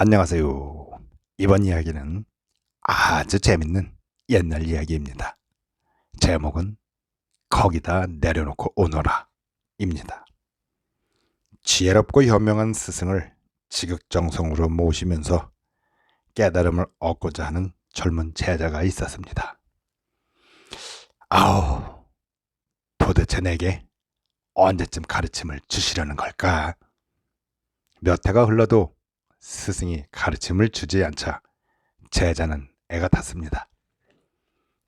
안녕하세요. 이번 이야기는 아주 재밌는 옛날 이야기입니다. 제목은 거기다 내려놓고 오너라 입니다. 지혜롭고 현명한 스승을 지극정성으로 모시면서 깨달음을 얻고자 하는 젊은 제자가 있었습니다. 아우, 도대체 내게 언제쯤 가르침을 주시려는 걸까? 몇 해가 흘러도 스승이 가르침을 주지 않자 제자는 애가 탔습니다.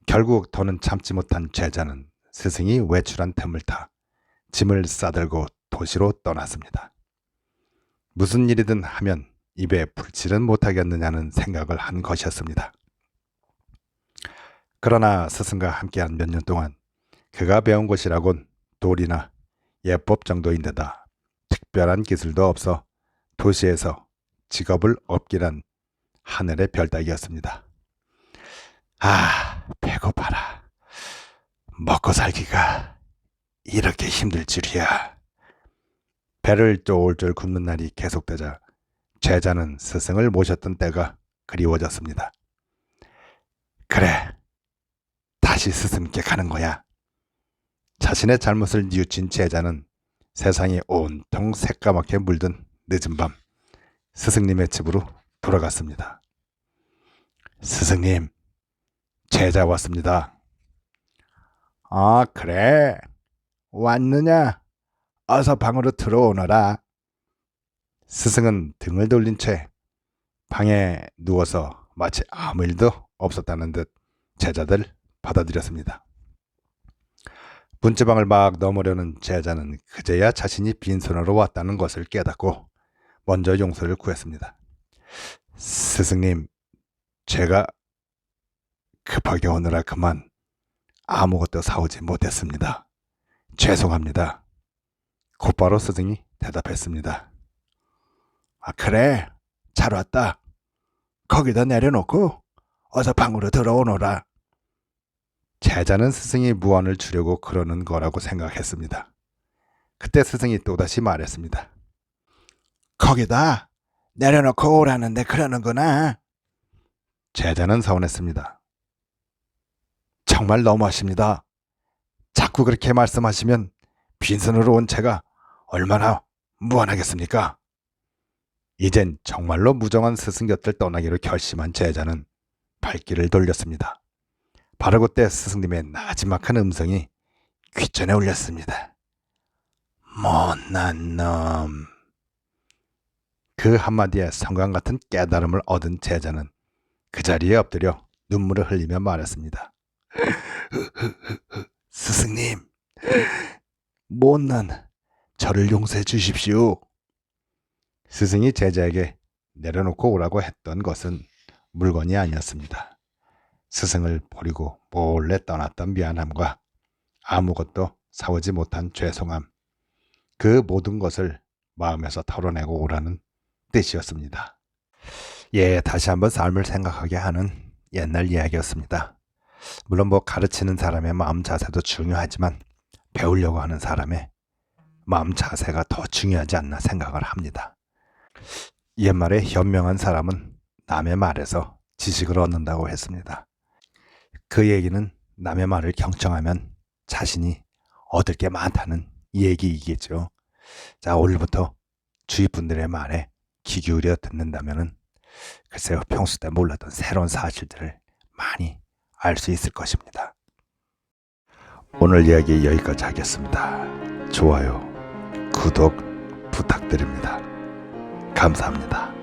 결국 더는 참지 못한 제자는 스승이 외출한 틈을 타 짐을 싸들고 도시로 떠났습니다. 무슨 일이든 하면 입에 풀칠은 못하겠느냐는 생각을 한 것이었습니다. 그러나 스승과 함께한 몇 년 동안 그가 배운 것이라곤 돌이나 예법 정도인데다 특별한 기술도 없어 도시에서 직업을 얻기란 하늘의 별 따기였습니다. 아, 배고파라. 먹고 살기가 이렇게 힘들 줄이야. 배를 쫄쫄 굶는 날이 계속되자 제자는 스승을 모셨던 때가 그리워졌습니다. 그래, 다시 스승께 가는 거야. 자신의 잘못을 뉘우친 제자는 세상이 온통 새까맣게 물든 늦은 밤 스승님의 집으로 돌아갔습니다. 스승님, 제자 왔습니다. 아, 그래. 왔느냐? 어서 방으로 들어오너라. 스승은 등을 돌린 채 방에 누워서 마치 아무 일도 없었다는 듯 제자들 받아들였습니다. 문지방을 막 넘으려는 제자는 그제야 자신이 빈손으로 왔다는 것을 깨닫고 먼저 용서를 구했습니다. 스승님, 제가 급하게 오느라 그만 아무것도 사오지 못했습니다. 죄송합니다. 곧바로 스승이 대답했습니다. 아, 그래. 잘 왔다. 거기다 내려놓고 어서 방으로 들어오너라. 제자는 스승이 무언을 주려고 그러는 거라고 생각했습니다. 그때 스승이 또다시 말했습니다. 거기다 내려놓고 오라는데 그러는구나. 제자는 서운했습니다. 정말 너무하십니다. 자꾸 그렇게 말씀하시면 빈손으로 온 제가 얼마나 무안하겠습니까? 이젠 정말로 무정한 스승 곁을 떠나기로 결심한 제자는 발길을 돌렸습니다. 바로 그때 스승님의 나지막한 음성이 귓전에 울렸습니다. 못난 놈. 그 한마디에 성강 같은 깨달음을 얻은 제자는 그 자리에 엎드려 눈물을 흘리며 말했습니다. 스승님, 못난 저를 용서해 주십시오. 스승이 제자에게 내려놓고 오라고 했던 것은 물건이 아니었습니다. 스승을 버리고 몰래 떠났던 미안함과 아무것도 사오지 못한 죄송함, 그 모든 것을 마음에서 털어내고 오라는 뜻이었습니다. 예, 다시 한번 삶을 생각하게 하는 옛날 이야기였습니다. 물론 뭐 가르치는 사람의 마음 자세도 중요하지만 배우려고 하는 사람의 마음 자세가 더 중요하지 않나 생각을 합니다. 옛말에 현명한 사람은 남의 말에서 지식을 얻는다고 했습니다. 그 얘기는 남의 말을 경청하면 자신이 얻을 게 많다는 얘기이겠죠. 자, 오늘부터 주위 분들의 말에 귀 기울여 듣는다면은 글쎄요, 평소 때 몰랐던 새로운 사실들을 많이 알 수 있을 것입니다. 오늘 이야기 여기까지 하겠습니다. 좋아요, 구독 부탁드립니다. 감사합니다.